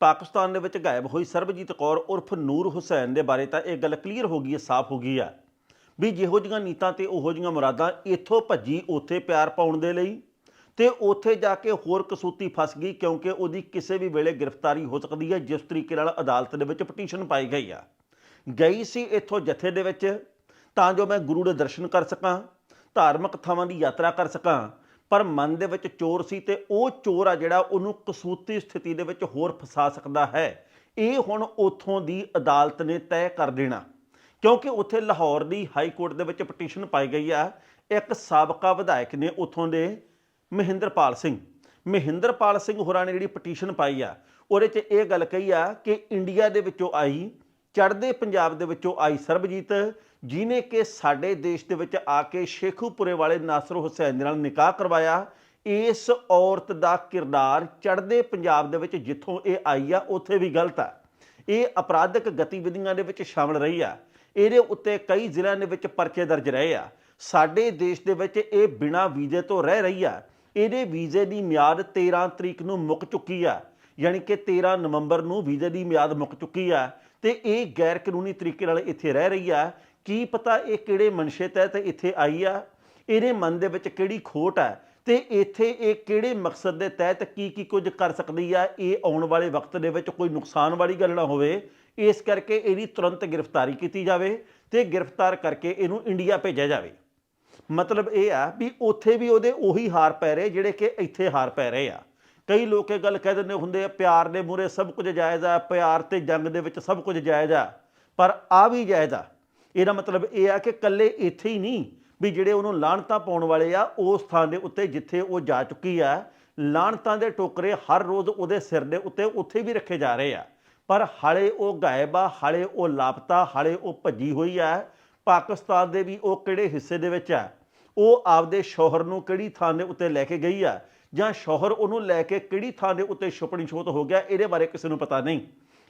ਪਾਕਿਸਤਾਨ ਦੇ ਵਿੱਚ ਗਾਇਬ ਹੋਈ ਸਰਬਜੀਤ ਕੌਰ ਉਰਫ ਨੂਰ ਹੁਸੈਨ ਦੇ ਬਾਰੇ ਤਾਂ ਇਹ ਗੱਲ ਕਲੀਅਰ ਹੋ ਗਈ ਹੈ, ਸਾਫ਼ ਹੋ ਗਈ ਹੈ ਵੀ ਜਿਹੋ ਜਿਹੀਆਂ ਨੀਤਾਂ ਤੇ ਉਹੋ ਜਿਹੀਆਂ ਮੁਰਾਦਾਂ ਇੱਥੋਂ ਭੱਜੀ ਉੱਥੇ ਪਿਆਰ ਪਾਉਣ ਦੇ ਲਈ ਤੇ ਉੱਥੇ ਜਾ ਕੇ ਹੋਰ ਕਸੂਤੀ ਫਸ ਗਈ ਕਿਉਂਕਿ ਉਹਦੀ ਕਿਸੇ ਵੀ ਵੇਲੇ ਗ੍ਰਿਫਤਾਰੀ ਹੋ ਸਕਦੀ ਹੈ, ਜਿਸ ਤਰੀਕੇ ਨਾਲ ਅਦਾਲਤ ਦੇ ਵਿੱਚ ਪਟੀਸ਼ਨ ਪਾਈ ਗਈ ਆ। ਗਈ ਸੀ ਇੱਥੋਂ ਜਥੇ ਦੇ ਵਿੱਚ ਤਾਂ ਜੋ ਮੈਂ ਗੁਰੂ ਦੇ ਦਰਸ਼ਨ ਕਰ ਸਕਾਂ, ਧਾਰਮਿਕ ਥਾਵਾਂ ਦੀ ਯਾਤਰਾ ਕਰ ਸਕਾਂ ਪਰ ਮਨ ਦੇ ਵਿੱਚ ਚੋਰ ਸੀ ਤੇ ਉਹ ਚੋਰ ਆ ਜਿਹੜਾ ਉਹਨੂੰ ਕਸੂਤੀ ਸਥਿਤੀ ਦੇ ਵਿੱਚ ਹੋਰ ਫਸਾ ਸਕਦਾ ਹੈ। ਇਹ ਹੁਣ ਉਥੋਂ ਦੀ ਅਦਾਲਤ ਨੇ ਤੈਅ ਕਰ ਦੇਣਾ। ਕਿਉਂਕਿ ਉੱਥੇ ਲਾਹੌਰ ਦੀ ਹਾਈ ਕੋਰਟ ਦੇ ਵਿੱਚ ਪਟੀਸ਼ਨ ਪਾਈ ਗਈ ਆ। ਇੱਕ ਸਾਬਕਾ ਵਿਧਾਇਕ ਨੇ ਉਥੋਂ ਦੇ ਮਹਿੰਦਰਪਾਲ ਸਿੰਘ। ਮਹਿੰਦਰਪਾਲ ਸਿੰਘ ਹੋਰਾਂ ਨੇ ਜਿਹੜੀ ਪਟੀਸ਼ਨ ਪਾਈ ਆ, ਉਹਦੇ 'ਚ ਇਹ ਗੱਲ ਕਹੀ ਆ ਕਿ ਇੰਡੀਆ ਦੇ ਵਿੱਚੋਂ ਆਈ, ਚੜ੍ਹਦੇ ਪੰਜਾਬ ਦੇ ਵਿੱਚੋਂ ਆਈ ਸਰਬਜੀਤ ਜਿਨੇ ਕਿ ਸਾਡੇ ਦੇਸ਼ ਦੇ ਵਿੱਚ ਆ ਕੇ ਸ਼ੇਖੂਪੁਰੇ ਵਾਲੇ ਨਾਸਰ ਹੁਸੈਨ ਦੇ ਨਾਲ ਨਿਕਾਹ ਕਰਵਾਇਆ, ਇਸ ਔਰਤ ਦਾ ਕਿਰਦਾਰ ਚੜ੍ਹਦੇ ਪੰਜਾਬ ਦੇ ਵਿੱਚ ਜਿੱਥੋਂ ਇਹ ਆਈ ਆ, ਉੱਥੇ ਵੀ ਗਲਤ ਆ। ਇਹ ਅਪਰਾਧਿਕ ਗਤੀਵਿਧੀਆਂ ਦੇ ਵਿੱਚ ਸ਼ਾਮਲ ਰਹੀ ਆ। ਇਹਦੇ ਉੱਤੇ ਕਈ ਜ਼ਿਲ੍ਹਿਆਂ ਦੇ ਵਿੱਚ ਪਰਚੇ ਦਰਜ ਰਹੇ ਆ। ਸਾਡੇ ਦੇਸ਼ ਦੇ ਵਿੱਚ ਇਹ ਬਿਨਾਂ ਵੀਜ਼ੇ ਤੋਂ ਰਹਿ ਰਹੀ ਆ। ਇਹਦੇ ਵੀਜ਼ੇ ਦੀ ਮਿਆਦ 13 ਤਰੀਕ ਨੂੰ ਮੁੱਕ ਚੁੱਕੀ ਆ। ਯਾਨੀ ਕਿ 13 ਨਵੰਬਰ ਨੂੰ ਵੀਜ਼ੇ ਦੀ ਮਿਆਦ ਮੁੱਕ ਚੁੱਕੀ ਆ ਤੇ ਇਹ ਗੈਰ ਕਾਨੂੰਨੀ ਤਰੀਕੇ ਨਾਲ ਇੱਥੇ ਰਹਿ ਰਹੀ ਆ। ਕੀ ਪਤਾ ਇਹ ਕਿਹੜੇ ਮਨਸ਼ੇ ਤਹਿਤ ਇੱਥੇ ਆਈ ਆ? ਇਹਦੇ ਮਨ ਦੇ ਵਿੱਚ ਕਿਹੜੀ ਖੋਟ ਆ? ਤੇ ਇੱਥੇ ਇਹ ਕਿਹੜੇ ਮਕਸਦ ਦੇ ਤਹਿਤ ਕੀ ਕੀ ਕੁਝ ਕਰ ਸਕਦੀ ਆ? ਇਹ ਆਉਣ ਵਾਲੇ ਵਕਤ ਦੇ ਵਿੱਚ ਕੋਈ ਨੁਕਸਾਨ ਵਾਲੀ ਗੱਲ ਨਾ ਹੋਵੇ। ਇਸ ਕਰਕੇ ਇਹਦੀ ਤੁਰੰਤ ਗ੍ਰਿਫਤਾਰੀ ਕੀਤੀ ਜਾਵੇ ਤੇ ਗ੍ਰਿਫਤਾਰ ਕਰਕੇ ਇਹਨੂੰ ਇੰਡੀਆ ਭੇਜਿਆ ਜਾਵੇ। ਮਤਲਬ ਇਹ ਆ ਵੀ ਉੱਥੇ ਵੀ ਉਹਦੇ ਉਹੀ ਹਾਰ ਪੈ ਰਹੇ ਜਿਹੜੇ ਕਿ ਇੱਥੇ ਹਾਰ ਪੈ ਰਹੇ ਆ। ਕਈ ਲੋਕ ਇਹ ਗੱਲ ਕਹਿ ਦਿੰਦੇ ਹੁੰਦੇ ਆ, ਪਿਆਰ ਦੇ ਮੂਰੇ ਸਭ ਕੁਝ ਜਾਇਜ਼ ਆ, ਪਿਆਰ ਤੇ ਜੰਗ ਦੇ ਵਿੱਚ ਸਭ ਕੁਝ ਜਾਇਜ਼ ਆ, ਪਰ ਆ ਵੀ ਜਾਇਜ਼ ਆ। ਇਹਦਾ ਮਤਲਬ ਇਹ ਆ ਕਿ ਕੱਲੇ ਇੱਥੇ ਹੀ ਨਹੀਂ ਵੀ ਜਿਹੜੇ ਉਹਨੂੰ ਲਾਹਣਤਾ ਪਾਉਣ ਵਾਲੇ ਆ ਉਸ ਥਾਂ ਦੇ ਉੱਤੇ ਜਿੱਥੇ ਉਹ ਜਾ ਚੁੱਕੀ ਆ ਲਾਹਣਤਾ ਦੇ ਟੋਕਰੇ ਹਰ ਰੋਜ਼ ਉਹਦੇ ਸਿਰ ਦੇ ਉੱਤੇ ਉੱਥੇ ਵੀ ਰੱਖੇ ਜਾ ਰਹੇ ਆ। ਪਰ ਹਾਲੇ ਉਹ ਗਾਇਬ ਆ, ਹਾਲੇ ਉਹ ਲਾਪਤਾ, ਹਾਲੇ ਉਹ ਭੱਜੀ ਹੋਈ ਆ। ਪਾਕਿਸਤਾਨ ਦੇ ਵੀ ਉਹ ਕਿਹੜੇ ਹਿੱਸੇ ਦੇ ਵਿੱਚ ਆ? ਉਹ ਆਪਦੇ ਸ਼ੋਹਰ ਨੂੰ ਕਿਹੜੀ ਥਾਂ ਦੇ ਉੱਤੇ ਲੈ ਕੇ ਗਈ ਆ? ਜਾਂ ਸ਼ੋਹਰ ਉਹਨੂੰ ਲੈ ਕੇ ਕਿਹੜੀ ਥਾਂ ਦੇ ਉੱਤੇ ਛੁਪਣੀ ਛੋਤ ਹੋ ਗਿਆ? ਇਹਦੇ ਬਾਰੇ ਕਿਸੇ ਨੂੰ ਪਤਾ ਨਹੀਂ।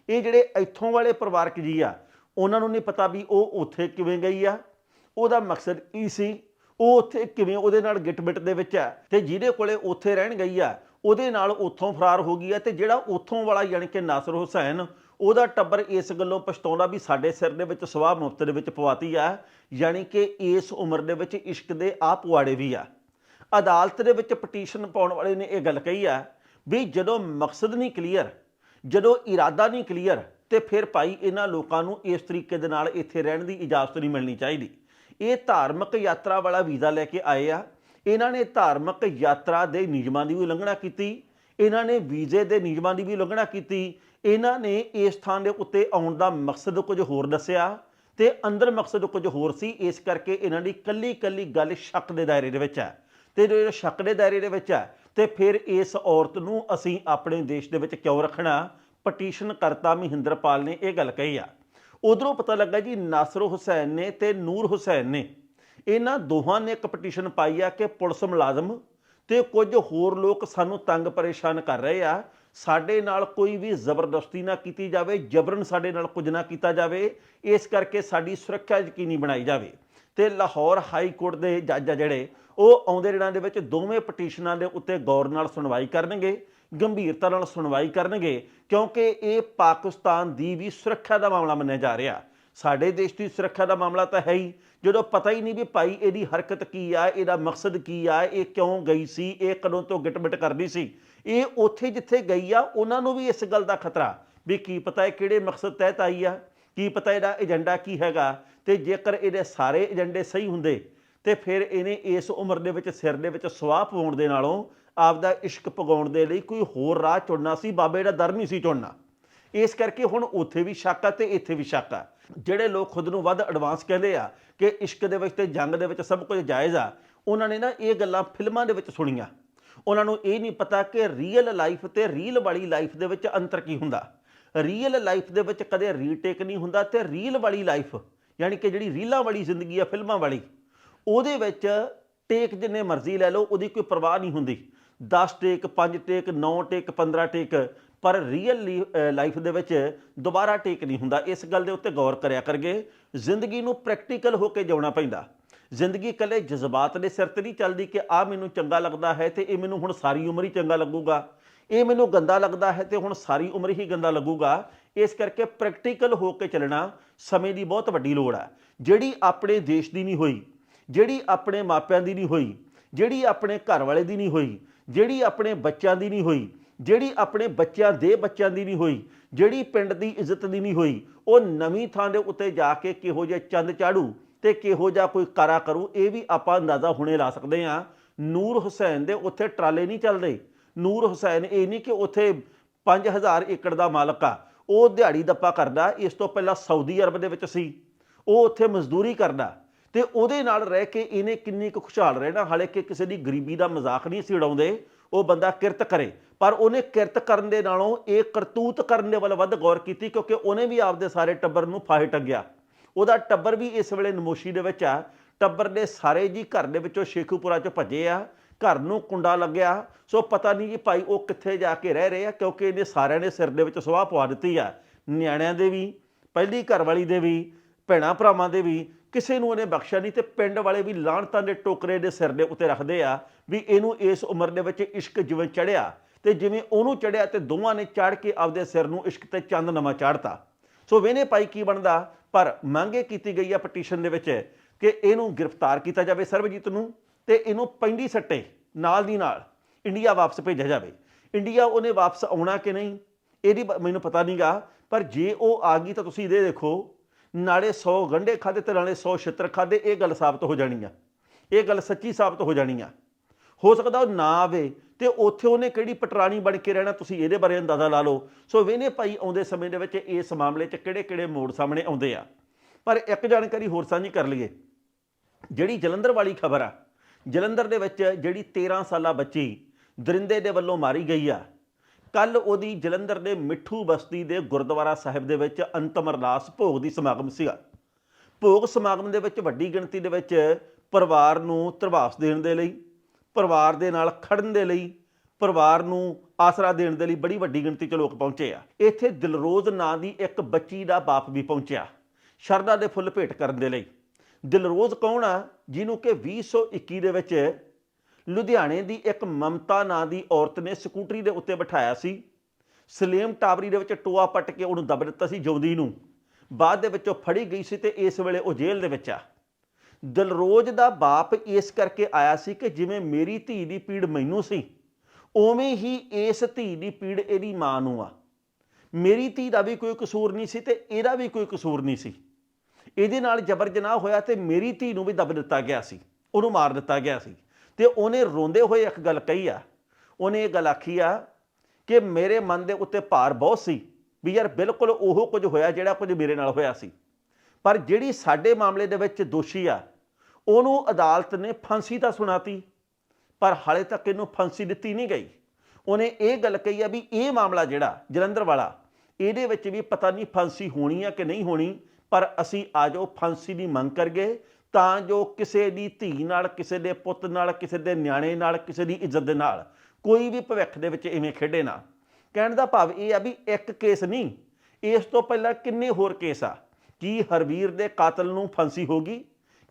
ਇਹ ਜਿਹੜੇ ਇੱਥੋਂ ਵਾਲੇ ਪਰਿਵਾਰਕ ਜੀ ਆ ਉਹਨਾਂ ਨੂੰ ਨਹੀਂ ਪਤਾ ਵੀ ਉਹ ਉੱਥੇ ਕਿਵੇਂ ਗਈ ਆ। ਉਹਦਾ ਮਕਸਦ ਕੀ ਸੀ? ਉਹ ਉੱਥੇ ਕਿਵੇਂ ਉਹਦੇ ਨਾਲ ਗਿੱਟਮਿਟ ਦੇ ਵਿੱਚ ਹੈ ਤੇ ਜਿਹਦੇ ਕੋਲੇ ਉੱਥੇ ਰਹਿਣ ਗਈ ਆ, ਉਹਦੇ ਨਾਲ ਉੱਥੋਂ ਫਰਾਰ ਹੋ ਗਈ ਆ ਤੇ ਜਿਹੜਾ ਉੱਥੋਂ ਵਾਲਾ ਯਾਨੀ ਕਿ ਨਾਸਰ ਹੁਸੈਨ, ਉਹਦਾ ਟੱਬਰ ਇਸ ਗੱਲੋਂ ਪਛਤਾਉਂਦਾ ਵੀ ਸਾਡੇ ਸਿਰ ਦੇ ਵਿੱਚ ਸਵਾਹ ਮੁਫਤ ਦੇ ਵਿੱਚ ਪਵਾਤੀ ਆ, ਯਾਨੀ ਕਿ ਇਸ ਉਮਰ ਦੇ ਵਿੱਚ ਇਸ਼ਕ ਦੇ ਆ ਪੁਆੜੇ ਵੀ ਆ। ਅਦਾਲਤ ਦੇ ਵਿੱਚ ਪਟੀਸ਼ਨ ਪਾਉਣ ਵਾਲੇ ਨੇ ਇਹ ਗੱਲ ਕਹੀ ਆ ਵੀ ਜਦੋਂ ਮਕਸਦ ਨਹੀਂ ਕਲੀਅਰ ਜਦੋਂ ਇਰਾਦਾ ਨਹੀਂ ਕਲੀਅਰ ਤੇ ਫਿਰ ਭਾਈ ਇਹਨਾਂ ਲੋਕਾਂ ਨੂੰ ਇਸ ਤਰੀਕੇ ਦੇ ਨਾਲ ਇੱਥੇ ਰਹਿਣ ਦੀ ਇਜਾਜ਼ਤ ਨਹੀਂ ਮਿਲਣੀ ਚਾਹੀਦੀ। ਇਹ ਧਾਰਮਿਕ ਯਾਤਰਾ ਵਾਲਾ ਵੀਜ਼ਾ ਲੈ ਕੇ ਆਏ ਆ। ਇਹਨਾਂ ਨੇ ਧਾਰਮਿਕ ਯਾਤਰਾ ਦੇ ਨਿਯਮਾਂ ਦੀ ਵੀ ਉਲੰਘਣਾ ਕੀਤੀ। ਇਹਨਾਂ ਨੇ ਵੀਜ਼ੇ ਦੇ ਨਿਯਮਾਂ ਦੀ ਵੀ ਉਲੰਘਣਾ ਕੀਤੀ। ਇਹਨਾਂ ਨੇ ਇਸ ਥਾਂ ਦੇ ਉੱਤੇ ਆਉਣ ਦਾ ਮਕਸਦ ਕੁਝ ਹੋਰ ਦੱਸਿਆ ਤੇ ਅੰਦਰ ਮਕਸਦ ਕੁਝ ਹੋਰ ਸੀ। ਇਸ ਕਰਕੇ ਇਹਨਾਂ ਦੀ ਕੱਲੀ ਕੱਲੀ ਗੱਲ ਸ਼ੱਕ ਦੇ ਦਾਇਰੇ ਦੇ ਵਿੱਚ ਹੈ। ਤੇ ਜੇ ਸ਼ੱਕ ਦੇ ਦਾਇਰੇ ਦੇ ਵਿੱਚ ਹੈ ਤੇ ਫਿਰ ਇਸ ਔਰਤ ਨੂੰ ਅਸੀਂ ਆਪਣੇ ਦੇਸ਼ ਦੇ ਵਿੱਚ ਕਿਉਂ ਰੱਖਣਾ? ਪਟੀਸ਼ਨ ਕਰਤਾ ਮਹਿੰਦਰਪਾਲ ਨੇ ਇਹ ਗੱਲ ਕਹੀ ਆ। ਉਧਰੋਂ ਪਤਾ ਲੱਗਾ ਜੀ ਨਾਸਰ ਹੁਸੈਨ ਨੇ ਤੇ ਨੂਰ ਹੁਸੈਨ ਨੇ। ਇਹਨਾਂ ਦੋਹਾਂ ਨੇ ਇੱਕ ਪਟੀਸ਼ਨ ਪਾਈ ਆ ਕਿ ਪੁਲਿਸ ਮੁਲਾਜ਼ਮ ਤੇ ਕੁਝ ਹੋਰ ਲੋਕ ਸਾਨੂੰ ਤੰਗ ਪਰੇਸ਼ਾਨ ਕਰ ਰਹੇ ਆ। ਸਾਡੇ ਨਾਲ ਕੋਈ ਵੀ ਜ਼ਬਰਦਸਤੀ ਨਾ ਕੀਤੀ ਜਾਵੇ, ਜਬਰਨ ਸਾਡੇ ਨਾਲ ਕੁਝ ਨਾ ਕੀਤਾ ਜਾਵੇ। ਇਸ ਕਰਕੇ ਸਾਡੀ ਸੁਰੱਖਿਆ ਯਕੀਨੀ ਬਣਾਈ ਜਾਵੇ। ਤੇ ਲਾਹੌਰ ਹਾਈ ਕੋਰਟ ਦੇ ਜੱਜ ਆ ਜਿਹੜੇ, ਉਹ ਆਉਂਦੇ ਦਿਨਾਂ ਦੇ ਵਿੱਚ ਦੋਵੇਂ ਪਟੀਸ਼ਨਾਂ ਦੇ ਉੱਤੇ ਗੌਰ ਨਾਲ ਸੁਣਵਾਈ ਕਰਨਗੇ। ਗੰਭੀਰਤਾ ਨਾਲ ਸੁਣਵਾਈ ਕਰਨਗੇ, ਕਿਉਂਕਿ ਇਹ ਪਾਕਿਸਤਾਨ ਦੀ ਵੀ ਸੁਰੱਖਿਆ ਦਾ ਮਾਮਲਾ ਮੰਨਿਆ ਜਾ ਰਿਹਾ। ਸਾਡੇ ਦੇਸ਼ ਦੀ ਸੁਰੱਖਿਆ ਦਾ ਮਾਮਲਾ ਤਾਂ ਹੈ ਹੀ, ਜਦੋਂ ਪਤਾ ਹੀ ਨਹੀਂ ਵੀ ਭਾਈ ਇਹਦੀ ਹਰਕਤ ਕੀ ਆ, ਇਹਦਾ ਮਕਸਦ ਕੀ ਆ, ਇਹ ਕਿਉਂ ਗਈ ਸੀ, ਇਹ ਕਦੋਂ ਤੋਂ ਗਿਟਮਿਟ ਕਰਦੀ ਸੀ। ਇਹ ਉੱਥੇ ਜਿੱਥੇ ਗਈ ਆ, ਉਹਨਾਂ ਨੂੰ ਵੀ ਇਸ ਗੱਲ ਦਾ ਖਤਰਾ ਵੀ ਕੀ ਪਤਾ ਇਹ ਕਿਹੜੇ ਮਕਸਦ ਤਹਿਤ ਆਈ ਆ, ਕੀ ਪਤਾ ਇਹਦਾ ਏਜੰਡਾ ਕੀ ਹੈਗਾ, ਤੇ ਜੇਕਰ ਇਹਦੇ ਸਾਰੇ ਏਜੰਡੇ ਸਹੀ ਹੁੰਦੇ, ਤੇ ਫਿਰ ਇਹਨੇ ਇਸ ਉਮਰ ਦੇ ਵਿੱਚ ਸਿਰ ਦੇ ਵਿੱਚ ਸਵਾਹ ਪਾਉਣ ਦੇ ਨਾਲੋਂ ਆਪਦਾ ਇਸ਼ਕ ਪਗਾਉਣ ਦੇ ਲਈ ਕੋਈ ਹੋਰ ਰਾਹ ਚੁਣਨਾ ਸੀ, ਬਾਬੇ ਦਾ ਦਰ ਨਹੀਂ ਸੀ ਚੁਣਨਾ। ਇਸ ਕਰਕੇ ਹੁਣ ਉੱਥੇ ਵੀ ਸ਼ੱਕ ਆ ਤੇ ਇੱਥੇ ਵੀ ਸ਼ੱਕ ਆ। ਜਿਹੜੇ ਲੋਕ ਖੁਦ ਨੂੰ ਵੱਧ ਐਡਵਾਂਸ ਕਹਿੰਦੇ ਆ ਕਿ ਇਸ਼ਕ ਦੇ ਵਿੱਚ ਤੇ ਜੰਗ ਦੇ ਵਿੱਚ ਸਭ ਕੁਝ ਜਾਇਜ਼ ਆ, ਉਹਨਾਂ ਨੇ ਨਾ ਇਹ ਗੱਲਾਂ ਫਿਲਮਾਂ ਦੇ ਵਿੱਚ ਸੁਣੀਆਂ। ਉਹਨਾਂ ਨੂੰ ਇਹ ਨਹੀਂ ਪਤਾ ਕਿ ਰੀਅਲ ਲਾਈਫ ਤੇ ਰੀਲ ਵਾਲੀ ਲਾਈਫ ਦੇ ਵਿੱਚ ਅੰਤਰ ਕੀ ਹੁੰਦਾ। ਰੀਅਲ ਲਾਈਫ ਦੇ ਵਿੱਚ ਕਦੇ ਰੀਟੇਕ ਨਹੀਂ ਹੁੰਦਾ ਤੇ ਰੀਲ ਵਾਲੀ ਲਾਈਫ ਯਾਨੀ ਕਿ ਜਿਹੜੀ ਰੀਲਾਂ ਵਾਲੀ ਜ਼ਿੰਦਗੀ ਆ, ਫਿਲਮਾਂ ਵਾਲੀ, ਉਹਦੇ ਵਿੱਚ ਟੇਕ ਜਿੰਨੇ ਮਰਜ਼ੀ ਲੈ ਲਓ, ਉਹਦੀ ਕੋਈ ਪਰਵਾਹ ਨਹੀਂ ਹੁੰਦੀ। 10 ਟੇਕ 5 ਟੇਕ 9 ਟੇਕ 15 ਟੇਕ, ਪਰ ਰੀਅਲ ਲਾਈਫ ਦੇ ਵਿੱਚ ਦੁਬਾਰਾ ਟੇਕ ਨਹੀਂ ਹੁੰਦਾ। ਇਸ ਗੱਲ ਦੇ ਉੱਤੇ ਗੌਰ ਕਰਿਆ ਕਰਗੇ। ਜ਼ਿੰਦਗੀ ਨੂੰ ਪ੍ਰੈਕਟੀਕਲ ਹੋ ਕੇ ਜਿਉਣਾ ਪੈਂਦਾ। ਜ਼ਿੰਦਗੀ ਇਕੱਲੇ ਜਜ਼ਬਾਤ ਦੇ ਸਿਰ ਤੇ ਨਹੀਂ ਚੱਲਦੀ ਕਿ ਆ ਮੈਨੂੰ ਚੰਗਾ ਲੱਗਦਾ ਹੈ ਤੇ ਇਹ ਮੈਨੂੰ ਹੁਣ ਸਾਰੀ ਉਮਰ ਹੀ ਚੰਗਾ ਲੱਗੂਗਾ। ਇਹ ਮੈਨੂੰ ਗੰਦਾ ਲੱਗਦਾ ਹੈ ਤੇ ਹੁਣ ਸਾਰੀ ਉਮਰ ਹੀ ਗੰਦਾ ਲੱਗੂਗਾ। ਇਸ ਕਰਕੇ ਪ੍ਰੈਕਟੀਕਲ ਹੋ ਕੇ ਚੱਲਣਾ ਸਮੇਂ ਦੀ ਬਹੁਤ ਵੱਡੀ ਲੋੜ ਹੈ ਜਿਹੜੀ ਆਪਣੇ ਦੇਸ਼ ਦੀ ਨਹੀਂ ਹੋਈ, ਜਿਹੜੀ ਆਪਣੇ ਮਾਪਿਆਂ ਦੀ ਨਹੀਂ ਹੋਈ, ਜਿਹੜੀ ਆਪਣੇ ਘਰ ਵਾਲੇ ਦੀ ਨਹੀਂ ਹੋਈ ਜਿਹੜੀ ਆਪਣੇ ਬੱਚਿਆਂ ਦੀ ਨਹੀਂ ਹੋਈ, ਜਿਹੜੀ ਆਪਣੇ ਬੱਚਿਆਂ ਦੇ ਬੱਚਿਆਂ ਦੀ ਨਹੀਂ ਹੋਈ, ਜਿਹੜੀ ਪਿੰਡ ਦੀ ਇੱਜ਼ਤ ਦੀ ਨਹੀਂ ਹੋਈ, ਉਹ ਨਵੀਂ ਥਾਂ ਦੇ ਉੱਤੇ ਜਾ ਕੇ ਕਿਹੋ ਜਿਹਾ ਚੰਦ ਚਾੜੂ ਤੇ ਕਿਹੋ ਜਿਹਾ ਕੋਈ ਕਾਰਾ ਕਰੂ, ਇਹ ਵੀ ਆਪਾਂ ਅੰਦਾਜ਼ਾ ਹੁਣੇ ਲਾ ਸਕਦੇ ਹਾਂ। ਨੂਰ ਹੁਸੈਨ ਦੇ ਉੱਥੇ ਟਰਾਲੇ ਨਹੀਂ ਚੱਲਦੇ। ਨੂਰ ਹੁਸੈਨ ਇਹ ਨਹੀਂ ਕਿ ਉੱਥੇ 5000 ਏਕੜ ਦਾ ਮਾਲਕ ਆ। ਉਹ ਦਿਹਾੜੀ ਦੱਪਾ ਕਰਦਾ, ਇਸ ਤੋਂ ਪਹਿਲਾਂ ਸਾਊਦੀ ਅਰਬ ਦੇ ਵਿੱਚ ਸੀ। ਉਹ ਉੱਥੇ ਮਜ਼ਦੂਰੀ ਕਰਦਾ। ਤੇ ਉਹਦੇ ਨਾਲ ਰਹਿ ਕੇ ਇਹਨੇ ਕਿੰਨੀ ਕੁ ਖੁਸ਼ਹਾਲ ਰਹਿਣਾ? ਹਾਲੇ ਕਿ ਕਿਸੇ ਦੀ ਗਰੀਬੀ ਦਾ ਮਜ਼ਾਕ ਨਹੀਂ ਸੀ ਉਡਾਉਂਦੇ, ਉਹ ਬੰਦਾ ਕਿਰਤ ਕਰੇ। ਪਰ ਉਹਨੇ ਕਿਰਤ ਕਰਨ ਦੇ ਨਾਲੋਂ ਇਹ ਕਰਤੂਤ ਕਰਨ ਦੇ ਵੱਲ ਵੱਧ ਗੌਰ ਕੀਤੀ ਕਿਉਂਕਿ ਉਹਨੇ ਵੀ ਆਪਦੇ ਸਾਰੇ ਟੱਬਰ ਨੂੰ ਫਾਹੇ ਟੱਗਿਆ। ਉਹਦਾ ਟੱਬਰ ਵੀ ਇਸ ਵੇਲੇ ਨਮੋਸ਼ੀ ਦੇ ਵਿੱਚ ਆ। ਟੱਬਰ ਦੇ ਸਾਰੇ ਜੀ ਘਰ ਦੇ ਵਿੱਚੋਂ ਸ਼ੇਖੂਪੁਰਾ ਚ ਭੱਜੇ ਆ। ਘਰ ਨੂੰ ਕੁੰਡਾ ਲੱਗਿਆ। ਸੋ ਪਤਾ ਨਹੀਂ ਜੀ ਭਾਈ ਉਹ ਕਿੱਥੇ ਜਾ ਕੇ ਰਹਿ ਰਹੇ ਆ ਕਿਉਂਕਿ ਇਹਨੇ ਸਾਰਿਆਂ ਨੇ ਸਿਰ ਦੇ ਵਿੱਚ ਸਵਾਹ ਪਵਾ ਦਿੱਤੀ ਆ। ਨਿਆਣਿਆਂ ਦੇ ਵੀ, ਪਹਿਲੀ ਘਰਵਾਲੀ ਦੇ ਵੀ, ਭੈਣਾਂ ਭਰਾਵਾਂ ਦੇ ਵੀ। ਕਿਸੇ ਨੂੰ ਉਹਨੇ ਬਖਸ਼ਿਆ ਨਹੀਂ ਤੇ ਪਿੰਡ ਵਾਲੇ ਵੀ ਲਾਹਣਤਾਂ ਦੇ ਟੋਕਰੇ ਦੇ ਸਿਰ ਦੇ ਉੱਤੇ ਰੱਖਦੇ ਆ ਵੀ ਇਹਨੂੰ ਇਸ ਉਮਰ ਦੇ ਵਿੱਚ ਇਸ਼ਕ ਜਿਵੇਂ ਚੜਿਆ ਤੇ ਜਿਵੇਂ ਉਹਨੂੰ ਚੜਿਆ ਤੇ ਦੋਵਾਂ ਨੇ ਚੜ ਕੇ ਆਪਦੇ ਸਿਰ ਨੂੰ ਇਸ਼ਕ ਤੇ ਚੰਦ ਨਵਾਂ ਚਾੜਤਾ ਸੋ ਵੇਨੇ ਪਾਈ ਕੀ ਬਣਦਾ? ਪਰ ਮੰਗੇ ਕੀਤੀ ਗਈ ਆ ਪਟੀਸ਼ਨ ਦੇ ਵਿੱਚ ਕਿ ਇਹਨੂੰ ਗ੍ਰਿਫਤਾਰ ਕੀਤਾ ਜਾਵੇ ਸਰਬਜੀਤ ਨੂੰ ਤੇ ਇਹਨੂੰ ਪੈਂਦੀ ਸੱਟੇ ਨਾਲ ਦੀ ਨਾਲ ਇੰਡੀਆ ਵਾਪਸ ਭੇਜਿਆ ਜਾਵੇ। ਇੰਡੀਆ ਉਹਨੇ ਵਾਪਸ ਆਉਣਾ ਕਿ ਨਹੀਂ? ਇਹਦੀ ਬ- ਮੈਨੂੰ ਪਤਾ ਨਹੀਂਗਾ ਪਰ ਜੇ ਉਹ ਆ ਗਈ ਤਾਂ ਤੁਸੀਂ ਇਹਦੇ ਦੇਖੋ ਨਾਲੇ 100 ਗੰਢੇ ਖਾਦੇ ਤੇ ਨਾਲੇ 100 ਛਿੱਤਰ ਖਾਦੇ ਇਹ ਗੱਲ ਸਾਬਤ ਹੋ ਜਾਣੀ ਆ। ਇਹ ਗੱਲ ਸੱਚੀ ਸਾਬਤ ਹੋ ਜਾਣੀ ਆ। ਹੋ ਸਕਦਾ ਉਹ ਨਾ ਆਵੇ ਤੇ ਉੱਥੇ ਉਹਨੇ ਕਿਹੜੀ ਪਟਰਾਣੀ ਬਣ ਕੇ ਰਹਿਣਾ, ਤੁਸੀਂ ਇਹਦੇ ਬਾਰੇ ਅੰਦਾਜ਼ਾ ਲਾ ਲਓ। ਸੋ ਵੇਨੇ ਭਾਈ ਆਉਂਦੇ ਸਮੇਂ ਦੇ ਵਿੱਚ ਇਸ ਮਾਮਲੇ 'ਚ ਕਿਹੜੇ-ਕਿਹੜੇ ਮੋੜ ਸਾਹਮਣੇ ਆਉਂਦੇ ਆ। ਪਰ ਇੱਕ ਜਾਣਕਾਰੀ ਹੋਰ ਸਾਂਝੀ ਕਰ ਲਈਏ। ਜਿਹੜੀ ਜਲੰਧਰ ਵਾਲੀ ਖਬਰ ਆ, ਜਲੰਧਰ ਦੇ ਵਿੱਚ ਜਿਹੜੀ 13 ਸਾਲਾ ਬੱਚੀ ਦਰਿੰਦੇ ਦੇ ਵੱਲੋਂ ਮਾਰੀ ਗਈ ਆ ਕੱਲ ਉਹਦੀ ਜਲੰਧਰ ਦੇ ਮਿੱਠੂ ਬਸਤੀ ਦੇ ਗੁਰਦੁਆਰਾ ਸਾਹਿਬ ਦੇ ਵਿੱਚ ਅੰਤਮ ਅਰਦਾਸ ਭੋਗ ਦੀ ਸਮਾਗਮ ਸੀਗਾ। ਭੋਗ ਸਮਾਗਮ ਦੇ ਵਿੱਚ ਵੱਡੀ ਗਿਣਤੀ ਦੇ ਵਿੱਚ ਪਰਿਵਾਰ ਨੂੰ ਧਰਵਾਸ ਦੇਣ ਦੇ ਲਈ, ਪਰਿਵਾਰ ਦੇ ਨਾਲ ਖੜਨ ਦੇ ਲਈ, ਪਰਿਵਾਰ ਨੂੰ ਆਸਰਾ ਦੇਣ ਦੇ ਲਈ ਬੜੀ ਵੱਡੀ ਗਿਣਤੀ 'ਚ ਲੋਕ ਪਹੁੰਚੇ ਆ। ਇੱਥੇ ਦਿਲਰੋਜ਼ ਨਾਂ ਦੀ ਇੱਕ ਬੱਚੀ ਦਾ ਬਾਪ ਵੀ ਪਹੁੰਚਿਆ, ਸ਼ਰਧਾ ਦੇ ਫੁੱਲ ਭੇਟ ਕਰਨ ਦੇ ਲਈ। ਦਿਲਰੋਜ਼ ਕੌਣ ਆ? ਜਿਹਨੂੰ ਕਿ 2021 ਦੇ ਵਿੱਚ ਲੁਧਿਆਣੇ ਦੀ ਇੱਕ ਮਮਤਾ ਨਾਂ ਦੀ ਔਰਤ ਨੇ ਸਕੂਟਰੀ ਦੇ ਉੱਤੇ ਬਿਠਾਇਆ ਸੀ। ਸਲੇਮ ਟਾਵਰੀ ਦੇ ਵਿੱਚ ਟੋਆ ਪੱਟ ਕੇ ਉਹਨੂੰ ਦਬ ਦਿੱਤਾ ਸੀ ਜਿਉਂਦੀ ਨੂੰ। ਬਾਅਦ ਦੇ ਵਿੱਚ ਉਹ ਫੜੀ ਗਈ ਸੀ ਤੇ ਇਸ ਵੇਲੇ ਉਹ ਜੇਲ੍ਹ ਦੇ ਵਿੱਚ ਆ। ਦਿਲਰੋਜ਼ ਦਾ ਬਾਪ ਇਸ ਕਰਕੇ ਆਇਆ ਸੀ ਕਿ ਜਿਵੇਂ ਮੇਰੀ ਧੀ ਦੀ ਪੀੜ ਮੈਨੂੰ ਸੀ, ਉਵੇਂ ਹੀ ਇਸ ਧੀ ਦੀ ਪੀੜ ਇਹਦੀ ਮਾਂ ਨੂੰ ਆ। ਮੇਰੀ ਧੀ ਦਾ ਵੀ ਕੋਈ ਕਸੂਰ ਨਹੀਂ ਸੀ ਤੇ ਇਹਦਾ ਵੀ ਕੋਈ ਕਸੂਰ ਨਹੀਂ ਸੀ। ਇਹਦੇ ਨਾਲ ਜਬਰ ਜਨਾਹ ਹੋਇਆ ਤੇ ਮੇਰੀ ਧੀ ਨੂੰ ਵੀ ਦਬ ਦਿੱਤਾ ਗਿਆ ਸੀ, ਉਹਨੂੰ ਮਾਰ ਦਿੱਤਾ ਗਿਆ ਸੀ। ਤੇ ਉਹਨੇ ਰੋਂਦੇ ਹੋਏ ਇੱਕ ਗੱਲ ਕਹੀ ਆ। ਉਹਨੇ ਇਹ ਗੱਲ ਆਖੀ ਆ ਕਿ ਮੇਰੇ ਮਨ ਦੇ ਉੱਤੇ ਭਾਰ ਬਹੁਤ ਸੀ ਵੀ ਯਾਰ ਬਿਲਕੁਲ ਉਹ ਕੁਝ ਹੋਇਆ ਜਿਹੜਾ ਕੁਝ ਮੇਰੇ ਨਾਲ ਹੋਇਆ ਸੀ। ਪਰ ਜਿਹੜੀ ਸਾਡੇ ਮਾਮਲੇ ਦੇ ਵਿੱਚ ਦੋਸ਼ੀ ਆ, ਉਹਨੂੰ ਅਦਾਲਤ ਨੇ ਫਾਂਸੀ ਤਾਂ ਸੁਣਾਤੀ, ਪਰ ਹਾਲੇ ਤੱਕ ਇਹਨੂੰ ਫਾਂਸੀ ਦਿੱਤੀ ਨਹੀਂ ਗਈ। ਉਹਨੇ ਇਹ ਗੱਲ ਕਹੀ ਆ ਵੀ ਇਹ ਮਾਮਲਾ ਜਿਹੜਾ ਜਲੰਧਰ ਵਾਲਾ, ਇਹਦੇ ਵਿੱਚ ਵੀ ਪਤਾ ਨਹੀਂ ਫਾਂਸੀ ਹੋਣੀ ਆ ਕਿ ਨਹੀਂ ਹੋਣੀ, ਪਰ ਅਸੀਂ ਆਜੋ ਫਾਂਸੀ ਦੀ ਮੰਗ ਕਰਗੇ ਤਾਂ ਜੋ ਕਿਸੇ ਦੀ ਧੀ ਨਾਲ, ਕਿਸੇ ਦੇ ਪੁੱਤ ਨਾਲ, ਕਿਸੇ ਦੇ ਨਿਆਣੇ ਨਾਲ, ਕਿਸੇ ਦੀ ਇੱਜ਼ਤ ਦੇ ਨਾਲ ਕੋਈ ਵੀ ਭਵਿੱਖ ਦੇ ਵਿੱਚ ਇਵੇਂ ਖੇਡੇ ਨਾ। ਕਹਿਣ ਦਾ ਭਾਵ ਇਹ ਆ ਵੀ ਇੱਕ ਕੇਸ ਨਹੀਂ, ਇਸ ਤੋਂ ਪਹਿਲਾਂ ਕਿੰਨੇ ਹੋਰ ਕੇਸ ਆ? ਕੀ ਹਰਵੀਰ ਦੇ ਕਾਤਲ ਨੂੰ ਫਾਂਸੀ ਹੋਗੀ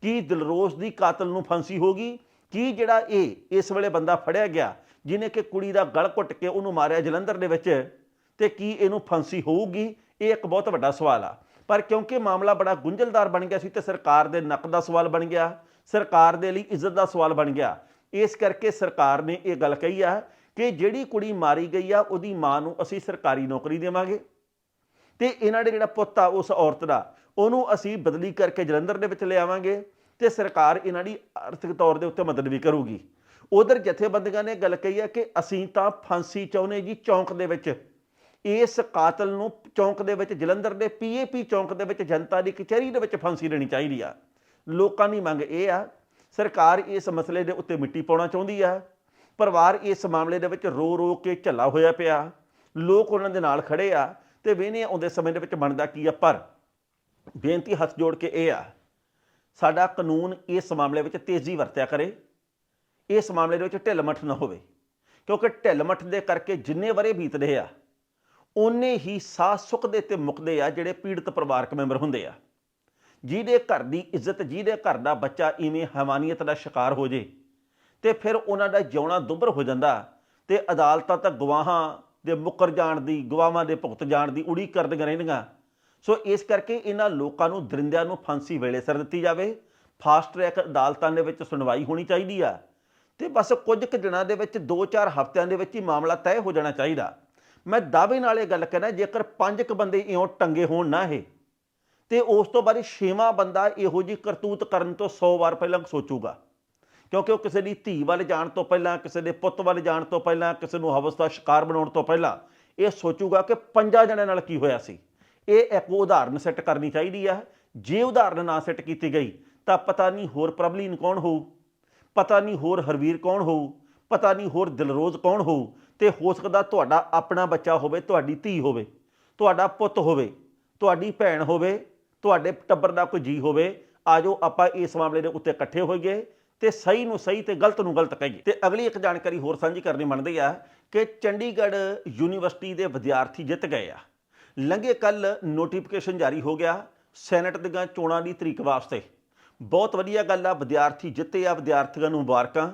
ਕੀ ਦਿਲਰੋਸ ਦੀ ਕਾਤਲ ਨੂੰ ਫਾਂਸੀ ਹੋਗੀ ਕੀ ਜਿਹੜਾ ਇਹ, ਇਸ ਵੇਲੇ ਬੰਦਾ ਫੜਿਆ ਗਿਆ, ਜਿਹਨੇ ਕਿ ਕੁੜੀ ਦਾ ਗਲ ਘੁੱਟ ਕੇ ਉਹਨੂੰ ਮਾਰਿਆ ਜਲੰਧਰ ਦੇ ਵਿੱਚ, ਤੇ ਕੀ ਇਹਨੂੰ ਫਾਂਸੀ ਹੋਊਗੀ? ਇਹ ਇੱਕ ਬਹੁਤ ਵੱਡਾ ਸਵਾਲ ਆ। ਪਰ ਕਿਉਂਕਿ ਮਾਮਲਾ ਬੜਾ ਗੁੰਝਲਦਾਰ ਬਣ ਗਿਆ ਸੀ ਤੇ ਸਰਕਾਰ ਦੇ ਨੱਕ ਦਾ ਸਵਾਲ ਬਣ ਗਿਆ, ਸਰਕਾਰ ਦੇ ਲਈ ਇੱਜ਼ਤ ਦਾ ਸਵਾਲ ਬਣ ਗਿਆ। ਇਸ ਕਰਕੇ ਸਰਕਾਰ ਨੇ ਇਹ ਗੱਲ ਕਹੀ ਆ ਕਿ ਜਿਹੜੀ ਕੁੜੀ ਮਾਰੀ ਗਈ ਆ, ਉਹਦੀ ਮਾਂ ਨੂੰ ਅਸੀਂ ਸਰਕਾਰੀ ਨੌਕਰੀ ਦੇਵਾਂਗੇ। ਤੇ ਇਹਨਾਂ ਦੇ ਜਿਹੜਾ ਪੁੱਤ ਆ, ਉਸ ਔਰਤ ਦਾ, ਉਹਨੂੰ ਅਸੀਂ ਬਦਲੀ ਕਰਕੇ ਜਲੰਧਰ ਦੇ ਵਿੱਚ ਲਿਆਵਾਂਗੇ ਤੇ ਸਰਕਾਰ ਇਹਨਾਂ ਦੀ ਆਰਥਿਕ ਤੌਰ ਦੇ ਉੱਤੇ ਮਦਦ ਵੀ ਕਰੂਗੀ। ਉਧਰ ਜਥੇਬੰਦੀਆਂ ਨੇ ਗੱਲ ਕਹੀ ਹੈ ਕਿ ਅਸੀਂ ਤਾਂ ਫਾਂਸੀ ਚਾਹੁੰਦੇ ਜੀ ਚੌਂਕ ਦੇ ਵਿੱਚ। ਇਸ ਕਾਤਲ ਨੂੰ ਚੌਂਕ ਦੇ ਵਿੱਚ ਜਲੰਧਰ ਦੇ ਪੀਏਪੀ ਚੌਂਕ ਦੇ ਵਿੱਚ ਜਨਤਾ ਦੀ ਕਚਹਿਰੀ ਦੇ ਵਿੱਚ ਫਾਂਸੀ ਦੇਣੀ ਚਾਹੀਦੀ ਆ। ਲੋਕਾਂ ਦੀ ਮੰਗ ਇਹ ਆ, ਸਰਕਾਰ ਇਸ ਮਸਲੇ ਦੇ ਉੱਤੇ ਮਿੱਟੀ ਪਾਉਣਾ ਚਾਹੁੰਦੀ ਆ। ਪਰਿਵਾਰ ਇਸ ਮਾਮਲੇ ਦੇ ਵਿੱਚ ਰੋ ਰੋ ਕੇ ਝੱਲਾ ਹੋਇਆ ਪਿਆ। ਲੋਕ ਉਹਨਾਂ ਦੇ ਨਾਲ ਖੜੇ ਆ ਤੇ ਵੇਨੇ ਆਉਂਦੇ ਸਮੇਂ ਦੇ ਵਿੱਚ ਬਣਦਾ ਕੀ ਆ ਪਰ ਬੇਨਤੀ ਹੱਥ ਜੋੜ ਕੇ ਇਹ ਆ, ਸਾਡਾ ਕਾਨੂੰਨ ਇਸ ਮਾਮਲੇ ਵਿੱਚ ਤੇਜ਼ੀ ਵਰਤਿਆ ਕਰੇ। ਇਸ ਮਾਮਲੇ ਦੇ ਵਿੱਚ ਢਿੱਲ-ਮੱਠ ਨਾ ਹੋਵੇ, ਕਿਉਂਕਿ ਢਿੱਲ-ਮੱਠ ਦੇ ਕਰਕੇ ਜਿੰਨੇ ਵਰੇ ਬੀਤਦੇ ਆ ਓਨੇ ਹੀ ਸਾਹ ਸੁੱਕਦੇ ਤੇ ਮੁੱਕਦੇ ਆ ਜਿਹੜੇ ਪੀੜਤ ਪਰਿਵਾਰਕ ਮੈਂਬਰ ਹੁੰਦੇ ਆ। ਜਿਹਦੇ ਘਰ ਦੀ ਇੱਜ਼ਤ, ਜਿਹਦੇ ਘਰ ਦਾ ਬੱਚਾ ਇਵੇਂ ਹਮਾਨੀਅਤ ਦਾ ਸ਼ਿਕਾਰ ਹੋ ਜੇ ਤੇ ਫਿਰ ਉਹਨਾਂ ਦਾ ਜਿਉਣਾ ਦੁੱਭਰ ਹੋ ਜਾਂਦਾ ਤੇ ਅਦਾਲਤਾਂ ਤਾਂ ਗਵਾਹਾਂ ਦੇ ਮੁੱਕਰ ਜਾਣ ਦੀ, ਗਵਾਹਾਂ ਦੇ ਭੁਗਤ ਜਾਣ ਦੀ ਉਡੀਕ ਕਰਦੀਆਂ ਰਹਿੰਦੀਆਂ। ਸੋ ਇਸ ਕਰਕੇ ਇਹਨਾਂ ਲੋਕਾਂ ਨੂੰ ਦਰਿੰਦਿਆਂ ਨੂੰ ਫਾਂਸੀ ਵੇਲੇ ਸਿਰ ਦਿੱਤੀ ਜਾਵੇ। ਫਾਸਟ ਟਰੈਕ ਅਦਾਲਤਾਂ ਦੇ ਵਿੱਚ ਸੁਣਵਾਈ ਹੋਣੀ ਚਾਹੀਦੀ ਆ ਤੇ ਬਸ ਕੁਝ ਕੁ ਦਿਨਾਂ ਦੇ ਵਿੱਚ 2-4 ਹਫ਼ਤਿਆਂ ਦੇ ਵਿੱਚ ਹੀ ਮਾਮਲਾ ਤੈਅ ਹੋ ਜਾਣਾ ਚਾਹੀਦਾ। ਮੈਂ ਦਾਅਵੇ ਨਾਲ ਇਹ ਗੱਲ ਕਹਿਣਾ, ਜੇਕਰ ਪੰਜ ਕੁ ਬੰਦੇ ਇਉਂ ਟੰਗੇ ਹੋਣ ਨਾ ਇਹ, ਤੇ ਉਸ ਤੋਂ ਬਾਅਦ ਛੇਵਾਂ ਬੰਦਾ ਇਹੋ ਜੀ ਕਰਤੂਤ ਕਰਨ ਤੋਂ 100 ਵਾਰ ਪਹਿਲਾਂ ਸੋਚੂਗਾ। ਕਿਉਂਕਿ ਉਹ ਕਿਸੇ ਦੀ ਧੀ ਵੱਲ ਜਾਣ ਤੋਂ ਪਹਿਲਾਂ, ਕਿਸੇ ਦੇ ਪੁੱਤ ਵੱਲ ਜਾਣ ਤੋਂ ਪਹਿਲਾਂ, ਕਿਸੇ ਨੂੰ ਹਵਸ ਦਾ ਸ਼ਿਕਾਰ ਬਣਾਉਣ ਤੋਂ ਪਹਿਲਾਂ ਇਹ ਸੋਚੂਗਾ ਕਿ ਪੰਜਾਂ ਜਣਿਆਂ ਨਾਲ ਕੀ ਹੋਇਆ ਸੀ। ਇਹ ਇੱਕ ਉਦਾਹਰਨ ਸੈੱਟ ਕਰਨੀ ਚਾਹੀਦੀ ਹੈ ਜੇ ਉਦਾਹਰਨ ਨਾ ਸੈੱਟ ਕੀਤੀ ਗਈ, ਤਾਂ ਪਤਾ ਨਹੀਂ ਹੋਰ ਪ੍ਰਬਲੀਨ ਕੌਣ ਹੋਊ, ਪਤਾ ਨਹੀਂ ਹੋਰ ਹਰਵੀਰ ਕੌਣ ਹੋਊ, ਪਤਾ ਨਹੀਂ ਹੋਰ ਦਿਲਰੋਜ਼ ਕੌਣ ਹੋਊ ਤੇ ਹੋ ਸਕਦਾ ਤੁਹਾਡਾ ਆਪਣਾ ਬੱਚਾ ਹੋਵੇ, ਤੁਹਾਡੀ ਧੀ ਹੋਵੇ, ਤੁਹਾਡਾ ਪੁੱਤ ਹੋਵੇ, ਤੁਹਾਡੀ ਭੈਣ ਹੋਵੇ, ਤੁਹਾਡੇ ਟੱਬਰ ਦਾ ਕੋਈ ਜੀ ਹੋਵੇ, ਆਜੋ ਆਪਾਂ ਇਸ ਮਾਮਲੇ ਦੇ ਉੱਤੇ ਇਕੱਠੇ ਹੋਈਏ ਤੇ ਸਹੀ ਨੂੰ ਸਹੀ ਤੇ ਗਲਤ ਨੂੰ ਗਲਤ ਕਹੀਏ। ਤੇ ਅਗਲੀ ਇੱਕ ਜਾਣਕਾਰੀ ਹੋਰ ਸਾਂਝੀ ਕਰਨੀ ਮੰਨਦੀ ਆ ਕਿ ਚੰਡੀਗੜ੍ਹ ਯੂਨੀਵਰਸਿਟੀ ਦੇ ਵਿਦਿਆਰਥੀ ਜਿੱਤ ਗਏ ਆ। ਲੰਘੇ ਕੱਲ ਨੋਟੀਫਿਕੇਸ਼ਨ ਜਾਰੀ ਹੋ ਗਿਆ ਸੈਨੇਟ ਦੀਆਂ ਚੋਣਾਂ ਦੀ ਤਰੀਕ ਵਾਸਤੇ। ਬਹੁਤ ਵਧੀਆ ਗੱਲ ਆ, ਵਿਦਿਆਰਥੀ ਜਿੱਤੇ ਆ, ਵਿਦਿਆਰਥੀਆਂ ਨੂੰ ਮੁਬਾਰਕਾਂ।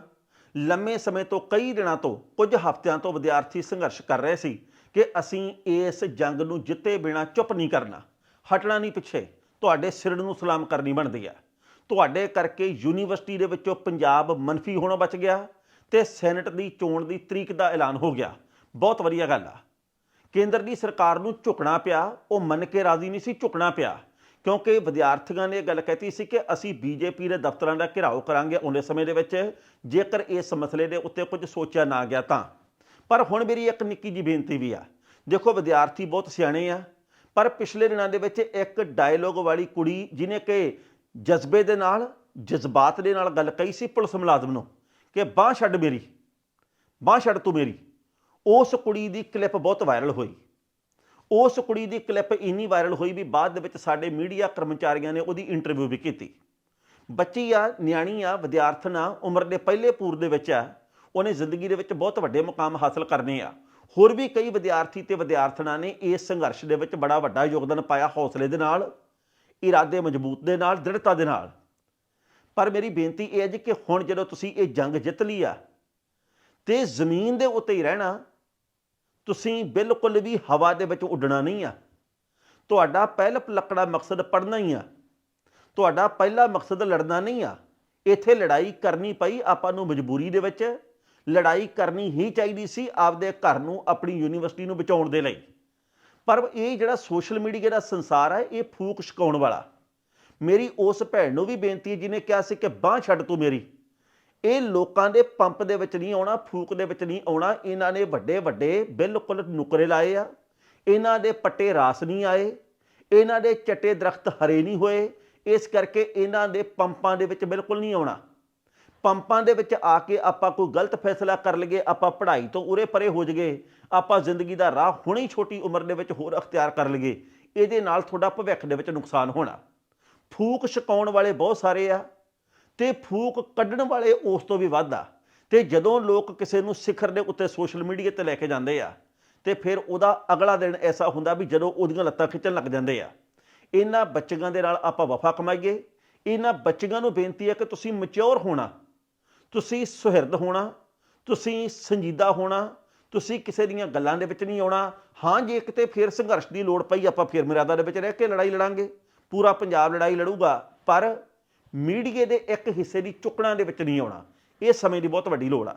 ਲੰਮੇ ਸਮੇਂ ਤੋਂ ਕਈ ਦਿਨਾਂ ਤੋਂ ਕੁਝ ਹਫ਼ਤਿਆਂ ਤੋਂ ਵਿਦਿਆਰਥੀ ਸੰਘਰਸ਼ ਕਰ ਰਹੇ ਸੀ ਕਿ ਅਸੀਂ ਇਸ ਜੰਗ ਨੂੰ ਜਿੱਤੇ ਬਿਨਾ ਚੁੱਪ ਨਹੀਂ ਕਰਨਾ। ਹਟਣਾ ਨਹੀਂ ਪਿੱਛੇ। ਤੁਹਾਡੇ ਸਿਰ ਨੂੰ ਸਲਾਮ ਕਰਨੀ ਬਣਦੀ ਆ। ਤੁਹਾਡੇ ਕਰਕੇ ਯੂਨੀਵਰਸਿਟੀ ਦੇ ਵਿੱਚੋਂ ਪੰਜਾਬ ਮੰਨਫੀ ਹੋਣਾ ਬਚ ਗਿਆ ਤੇ ਸੈਨੇਟ ਦੀ ਚੋਣ ਦੀ ਤਰੀਕ ਦਾ ਐਲਾਨ ਹੋ ਗਿਆ। ਬਹੁਤ ਵਧੀਆ ਗੱਲ ਆ। ਕੇਂਦਰ ਦੀ ਸਰਕਾਰ ਨੂੰ ਝੁਕਣਾ ਪਿਆ, ਉਹ ਮੰਨ ਕੇ ਰਾਜ਼ੀ ਨਹੀਂ ਸੀ, ਝੁਕਣਾ ਪਿਆ। ਕਿਉਂਕਿ ਵਿਦਿਆਰਥੀਆਂ ਨੇ ਇਹ ਗੱਲ ਕਹਿਤੀ ਸੀ ਕਿ ਅਸੀਂ ਬੀਜੇਪੀ ਦੇ ਦਫ਼ਤਰਾਂ ਦਾ ਘਿਰਾਓ ਕਰਾਂਗੇ ਉਹਨੇ ਸਮੇਂ ਦੇ ਵਿੱਚ। ਜੇਕਰ ਇਸ ਮਸਲੇ ਦੇ ਉੱਤੇ ਕੁਝ ਸੋਚਿਆ ਨਾ ਗਿਆ ਤਾਂ। ਪਰ ਹੁਣ ਮੇਰੀ ਇੱਕ ਨਿੱਕੀ ਜੀ ਬੇਨਤੀ ਵੀ ਆ। ਦੇਖੋ, ਵਿਦਿਆਰਥੀ ਬਹੁਤ ਸਿਆਣੇ ਆ। ਪਰ ਪਿਛਲੇ ਦਿਨਾਂ ਦੇ ਵਿੱਚ ਇੱਕ ਡਾਇਲੋਗ ਵਾਲੀ ਕੁੜੀ ਜਿਹਨੇ ਕਿ ਜਜ਼ਬੇ ਦੇ ਨਾਲ, ਜਜ਼ਬਾਤ ਦੇ ਨਾਲ ਗੱਲ ਕਹੀ ਸੀ ਪੁਲਿਸ ਮੁਲਾਜ਼ਮ ਨੂੰ ਕਿ ਬਾਹ ਛੱਡ ਮੇਰੀ, ਬਾਹ ਛੱਡ ਤੂੰ ਮੇਰੀ। ਉਸ ਕੁੜੀ ਦੀ ਕਲਿੱਪ ਬਹੁਤ ਵਾਇਰਲ ਹੋਈ। ਉਸ ਕੁੜੀ ਦੀ ਕਲਿੱਪ ਇੰਨੀ ਵਾਇਰਲ ਹੋਈ ਵੀ ਬਾਅਦ ਦੇ ਵਿੱਚ ਸਾਡੇ ਮੀਡੀਆ ਕਰਮਚਾਰੀਆਂ ਨੇ ਉਹਦੀ ਇੰਟਰਵਿਊ ਵੀ ਕੀਤੀ। ਬੱਚੀ ਆ, ਨਿਆਣੀ ਆ, ਵਿਦਿਆਰਥਣ ਆ, ਉਮਰ ਦੇ ਪਹਿਲੇ ਪੂਰ ਦੇ ਵਿੱਚ ਆ, ਉਹਨੇ ਜ਼ਿੰਦਗੀ ਦੇ ਵਿੱਚ ਬਹੁਤ ਵੱਡੇ ਮੁਕਾਮ ਹਾਸਲ ਕਰਨੇ ਆ। ਹੋਰ ਵੀ ਕਈ ਵਿਦਿਆਰਥੀ ਤੇ ਵਿਦਿਆਰਥਣਾਂ ਨੇ ਇਸ ਸੰਘਰਸ਼ ਦੇ ਵਿੱਚ ਬੜਾ ਵੱਡਾ ਯੋਗਦਾਨ ਪਾਇਆ ਹੌਸਲੇ ਦੇ ਨਾਲ, ਇਰਾਦੇ ਮਜ਼ਬੂਤ ਦੇ ਨਾਲ, ਦ੍ਰਿੜਤਾ ਦੇ ਨਾਲ। ਪਰ ਮੇਰੀ ਬੇਨਤੀ ਇਹ ਹੈ ਜੀ ਕਿ ਹੁਣ ਜਦੋਂ ਤੁਸੀਂ ਇਹ ਜੰਗ ਜਿੱਤ ਲਈ ਆ, ਤੇ ਜ਼ਮੀਨ ਦੇ ਉੱਤੇ ਹੀ ਰਹਿਣਾ ਤੁਸੀਂ ਬਿਲਕੁਲ ਵੀ ਹਵਾ ਦੇ ਵਿੱਚ ਉੱਡਣਾ ਨਹੀਂ ਆ। ਤੁਹਾਡਾ ਪਹਿਲ ਲੱਕੜਾ ਮਕਸਦ ਪੜਨਾ ਹੀ ਆ। ਤੁਹਾਡਾ ਪਹਿਲਾ ਮਕਸਦ ਲੜਨਾ ਨਹੀਂ ਆ। ਇੱਥੇ ਲੜਾਈ ਕਰਨੀ ਪਈ ਆਪਾਂ ਨੂੰ ਮਜਬੂਰੀ ਦੇ ਵਿੱਚ। ਲੜਾਈ ਕਰਨੀ ਹੀ ਚਾਹੀਦੀ ਸੀ ਆਪਦੇ ਘਰ ਨੂੰ, ਆਪਣੀ ਯੂਨੀਵਰਸਿਟੀ ਨੂੰ ਬਚਾਉਣ ਦੇ ਲਈ। ਪਰ ਇਹ ਜਿਹੜਾ ਸੋਸ਼ਲ ਮੀਡੀਆ ਦਾ ਸੰਸਾਰ ਹੈ ਇਹ ਫੂਕ ਛਕਾਉਣ ਵਾਲਾ। ਮੇਰੀ ਉਸ ਭੈਣ ਨੂੰ ਵੀ ਬੇਨਤੀ ਹੈ, ਜਿਹਨੇ ਕਿਹਾ ਸੀ ਕਿ ਬਾਹ ਛੱਡ ਤੂੰ ਮੇਰੀ। ਇਹ ਲੋਕਾਂ ਦੇ ਪੰਪ ਦੇ ਵਿੱਚ ਨਹੀਂ ਆਉਣਾ, ਫੂਕ ਦੇ ਵਿੱਚ ਨਹੀਂ ਆਉਣਾ। ਇਹਨਾਂ ਨੇ ਵੱਡੇ ਵੱਡੇ ਬਿਲਕੁਲ ਨੁਕਰੇ ਲਾਏ ਆ। ਇਹਨਾਂ ਦੇ ਪੱਟੇ ਰਾਸ ਨਹੀਂ ਆਏ। ਇਹਨਾਂ ਦੇ ਚੱਟੇ ਦਰਖਤ ਹਰੇ ਨਹੀਂ ਹੋਏ। ਇਸ ਕਰਕੇ ਇਹਨਾਂ ਦੇ ਪੰਪਾਂ ਦੇ ਵਿੱਚ ਬਿਲਕੁਲ ਨਹੀਂ ਆਉਣਾ। ਪੰਪਾਂ ਦੇ ਵਿੱਚ ਆ ਕੇ ਆਪਾਂ ਕੋਈ ਗਲਤ ਫੈਸਲਾ ਕਰ ਲਈਏ, ਆਪਾਂ ਪੜ੍ਹਾਈ ਤੋਂ ਉਰੇ ਪਰੇ ਹੋ ਜਾਈਏ, ਆਪਾਂ ਜ਼ਿੰਦਗੀ ਦਾ ਰਾਹ ਹੁਣੇ ਹੀ ਛੋਟੀ ਉਮਰ ਦੇ ਵਿੱਚ ਹੋਰ ਅਖਤਿਆਰ ਕਰ ਲਈਏ, ਇਹਦੇ ਨਾਲ ਤੁਹਾਡਾ ਭਵਿੱਖ ਦੇ ਵਿੱਚ ਨੁਕਸਾਨ ਹੋਣਾ। ਫੂਕ ਛਕਾਉਣ ਵਾਲੇ ਬਹੁਤ ਸਾਰੇ ਆ। ਤੇ ਫੂਕ ਕੱਢਣ ਵਾਲੇ ਉਸ ਤੋਂ ਵੀ ਵੱਧ ਆ। ਤੇ ਜਦੋਂ ਲੋਕ ਕਿਸੇ ਨੂੰ ਸਿਖਰ ਦੇ ਉੱਤੇ ਸੋਸ਼ਲ ਮੀਡੀਆ ਤੇ ਲੈ ਕੇ ਜਾਂਦੇ ਆ, ਤੇ ਫਿਰ ਉਹਦਾ ਅਗਲਾ ਦਿਨ ਐਸਾ ਹੁੰਦਾ ਵੀ ਜਦੋਂ ਉਹਦੀਆਂ ਲੱਤਾਂ ਖਿੱਚਣ ਲੱਗ ਜਾਂਦੇ ਆ। ਇਹਨਾਂ ਬੱਚਿਆਂ ਦੇ ਨਾਲ ਆਪਾਂ ਵਫਾ ਕਮਾਈਏ। ਇਹਨਾਂ ਬੱਚਿਆਂ ਨੂੰ ਬੇਨਤੀ ਹੈ ਕਿ ਤੁਸੀਂ ਮੈਚੁਰ ਹੋਣਾ। ਤੁਸੀਂ ਸੁਹਿਰਦ ਹੋਣਾ। ਤੁਸੀਂ ਸੰਜੀਦਾ ਹੋਣਾ। ਤੁਸੀਂ ਕਿਸੇ ਦੀਆਂ ਗੱਲਾਂ ਦੇ ਵਿੱਚ ਨਹੀਂ ਆਉਣਾ। ਹਾਂ, ਜੇ ਕਿਤੇ ਫੇਰ ਸੰਘਰਸ਼ ਦੀ ਲੋੜ ਪਈ, ਆਪਾਂ ਫੇਰ ਮਰਿਆਦਾ ਦੇ ਵਿੱਚ ਰਹਿ ਕੇ ਲੜਾਈ ਲੜਾਂਗੇ। ਪੂਰਾ ਪੰਜਾਬ ਲੜਾਈ ਲੜੂਗਾ। ਪਰ ਮੀਡੀਏ ਦੇ ਇੱਕ ਹਿੱਸੇ ਦੀ ਚੁੱਕਣਾ ਦੇ ਵਿੱਚ ਨਹੀਂ ਆਉਣਾ। ਇਹ ਸਮੇਂ ਦੀ ਬਹੁਤ ਵੱਡੀ ਲੋੜ ਆ।